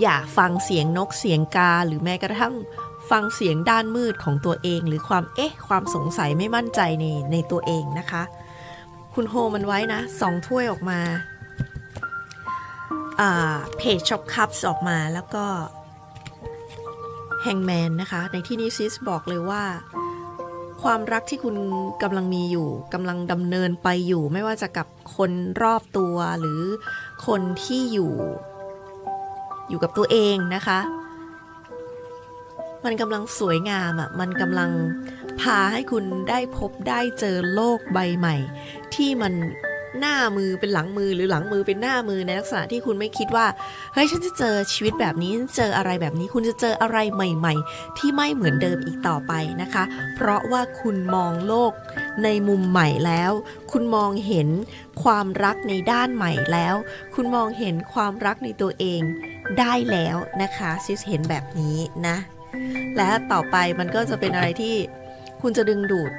อย่าฟังเสียงนกเสียงกาหรือแม้กระทั่งฟังเสียงด้านมืดของตัวเอง หรือความเอ๊ะความสงสัยไม่มั่นใจในในตัวเองนะคะ คุณโฮมันไว้นะสองถ้วยออกมาเพจช็อปคัพออกมาแล้วก็แฮงแมนนะคะ ในที่นี้ซิสบอกเลยว่า ความรักที่คุณกำลังมีอยู่กำลังดำเนินไปอยู่ ไม่ว่าจะกับคนรอบตัวหรือคนที่อยู่ อยู่กับตัวเองนะคะ มันกำลังสวยงามอะ่ะ มันกำลังพาให้คุณได้พบได้เจอโลกใบใหม่ ที่มัน หน้ามือเป็นหลังมือหรือหลังมือเป็นหน้ามือในลักษณะที่คุณไม่คิดว่าเฮ้ยฉันจะเจอชีวิตแบบนี้ฉันเจออะไรแบบนี้ คุณจะเจออะไรใหม่ ๆ ที่ไม่เหมือนเดิมอีกต่อไปนะคะ เพราะว่าคุณมองโลกในมุมใหม่แล้ว คุณมองเห็นความรักในด้านใหม่แล้ว คุณมองเห็นความรักในตัวเองได้แล้วนะคะซิสเห็นแบบนี้นะ และต่อไปมันก็จะเป็นอะไรที่คุณจะดึงดูด